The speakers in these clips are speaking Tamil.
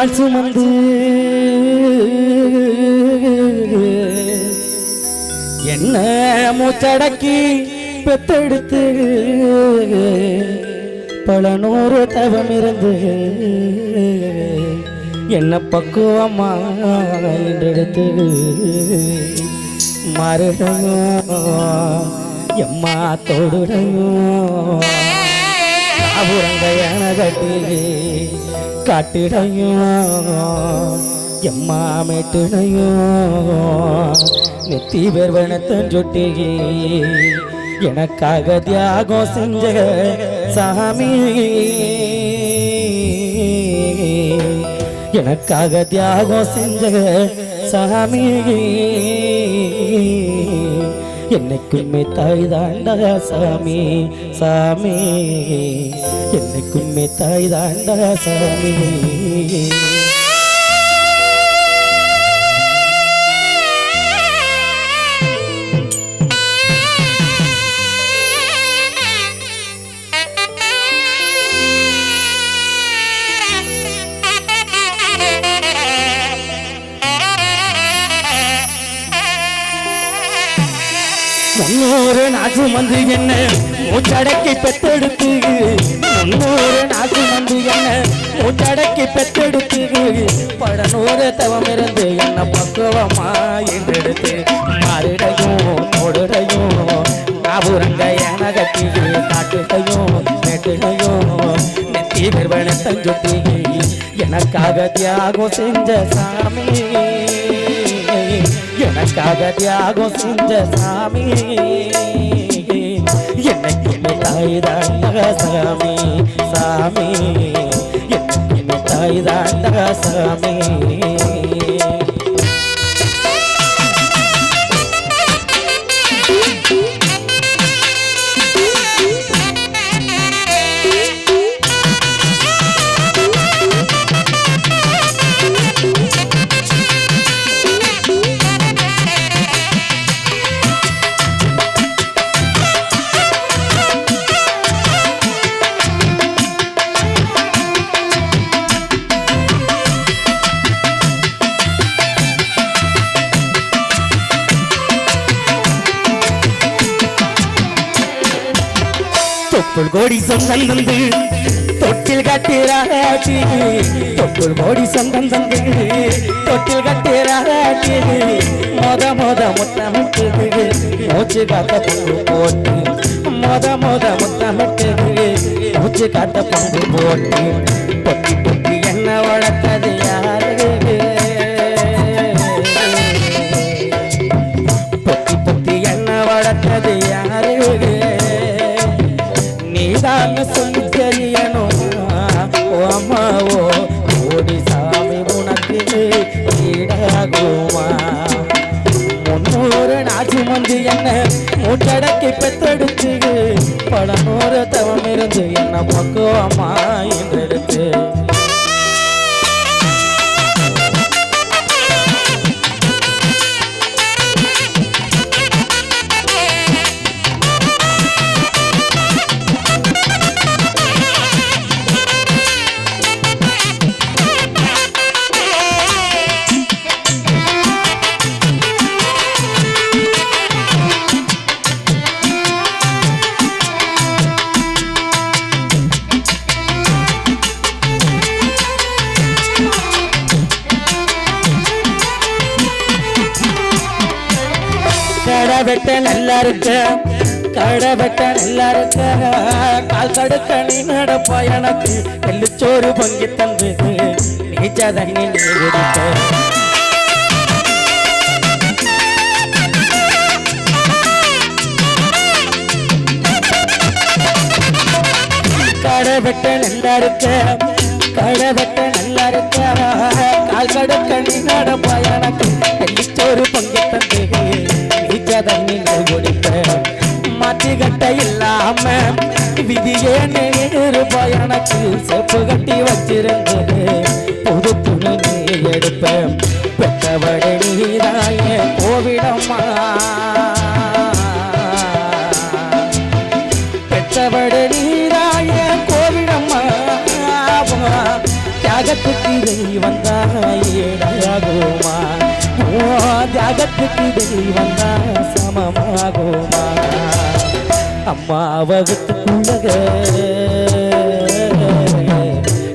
முன்னூறு நாள் சுமந்து. என்ன மூச்சடக்கி பெத்தெடுத்து. பல நூறு தவம் இருந்து. என்ன பக்குவமா என்றெடுத்து. மறுடையும் எம்மா தோடுடையும் காபுரங்க என கட்டி காட்டிடையோ? எம்மா மேட்டுடையும் நெத்தி பெருவனத்தன் சுட்டி எனக்காக தியாகம் செஞ்ச சாமி. எனக்காக தியாகம் செஞ்ச சாமி. என்னைக்குமே தாய் தாண்டா சாமி சாமி. என்னைக்குமே தாய் தாண்டா சாமி. நாசு வந்து என்ன? மூச்சடக்கி பெத்தெடுத்து முன்னூறு நாசு வந்து என்ன? மூச்சடக்கி பெத்தெடுத்து படநூறு தவம் இருந்து என்ன பக்குவமா என்றெடுத்து மாறிடையும் நோடுடையும் காபுரங்க என கட்டி காட்டுடையும் நெட்டுடையும் நெத்தி நிறுவனத்தை சுத்தி எனக்காக தியாகம் செஞ்ச சாமி. எனக்காக தியாகம் செஞ்ச சாமி. என்னைக்குமே தாய் தாண்டா சாமி. சாமி. என்னைக்குமே தாய் தாண்டா சாமி. தொப்புள் கோடி சொந்தம் தந்து தொட்டில் கட்டிராட்டி தொப்புள் கோடி சொந்தம் தந்து தொட்டில் கட்டிராட்டி மொத மொத முத்தமிட்டது மூச்சு காத்த பொங்கு போட்டு. மொத மொத முத்தமிட்டது மூச்சு காத்த பொங்கு போட்டு. தொட்டி மூச்சடக்கி பெத்தடிச்சு பல நூறு தவம் இருந்து என்ன பக்குவமா என்று வெட்ட நல்லா இருக்க கடை வெட்ட நல்லா இருக்க. கால் தடுக்க நீ நடப்பா எனக்கு எள்ளுச்சோறு பொங்கி தந்து நீச்ச தண்ணி நீ குடிக்க கடை வெட்ட நல்லா இருக்க கடை வெட்ட நல்லா இருக்க. கால் தடுக்க நீ நடப்பா நீச்ச தண்ணி நீ குடிப்ப மாற்றி கட்ட இல்லாம விதியே நேருப்பா எனக்கு செப்பு கட்டி வச்சிருந்தது. புது துணி நீ எடுப்ப பெற்றவடை நீதாய கோவிடம்மா பெற்றவட நீதாய கோவிடம்மா தியாகத்துக்கு தெய்வம் தான் ஈடாகுமா ஓ தியாகத்துக்கு தெய்வம் தான் சமமாகுமா? அம்மா வகுத்துக்குள்ளக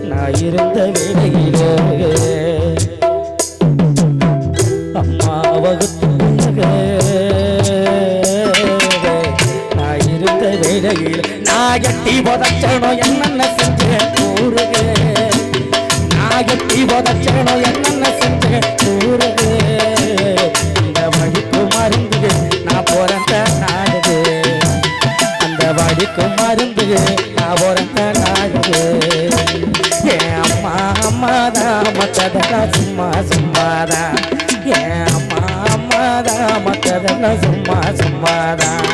நான் இருந்த வேளையிலே அம்மா வகுத்துக்குள்ளக நான் இருந்த வேலையில் நான் எட்டி புதச்சனோ என்னென்ன செஞ்சேன் கூறுக. நான் எட்டி புதச்சனோ என்ன அந்த மருந்து நான் பிறந்த நாடுது என் அம்மா அம்மாதான் மற்றதெல்லாம் சும்மா சும்மாதான் என் அம்மா அம்மாதான் மற்றதெல்லாம் சும்மா சும்மாதான்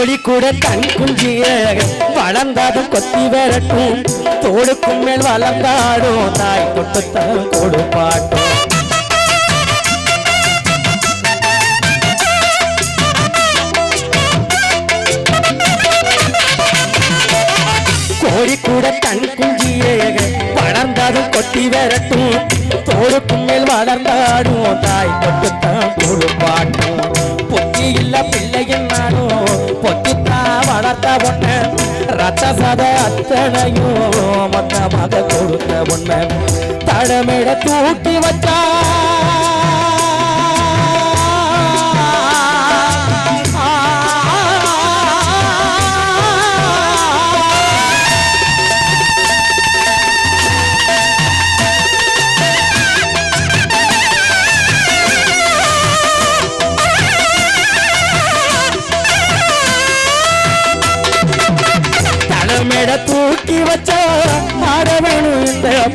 கோழி கூட தன் குஞ்சிய வளர்ந்தாதும் கொத்தி வரட்டும். தோடுக்கும் மேல் வளர்ந்தாடும் தாய் தொட்டுத்தான் கொடுப்பாட்டும். கோழி கூட தன் குஞ்சிய வளர்ந்தாதும் கொத்தி வரட்டும். தோடுக்கும் மேல் வளர்ந்தாடும் தாய் தொட்டுத்தான் சத அத்தனையும் மொத்தமாக கொடுத்த உண்மை. தடமிட தூக்கி வச்சா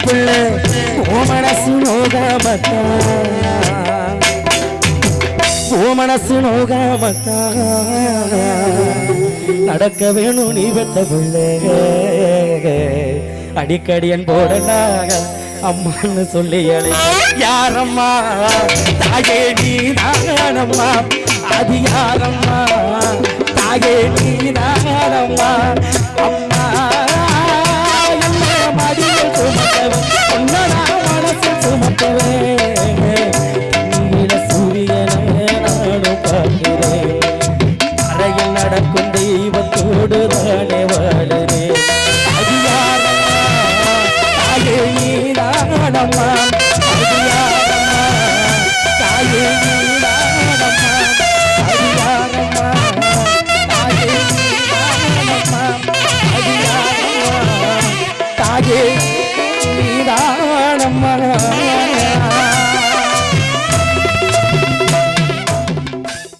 புள்ள. ஓ மனசு நோகாமத்தா ஓ மனசு நோகாமத்தா நடக்க வேணும் நீ வெட்ட புள்ள. அடிக்கடி என் போடனாக அம்மான்னு சொல்லி யாரம்மா? தாயே நீ நாகனம்மா அது யாரம்மா? தாயே நீ தானம்மா baby.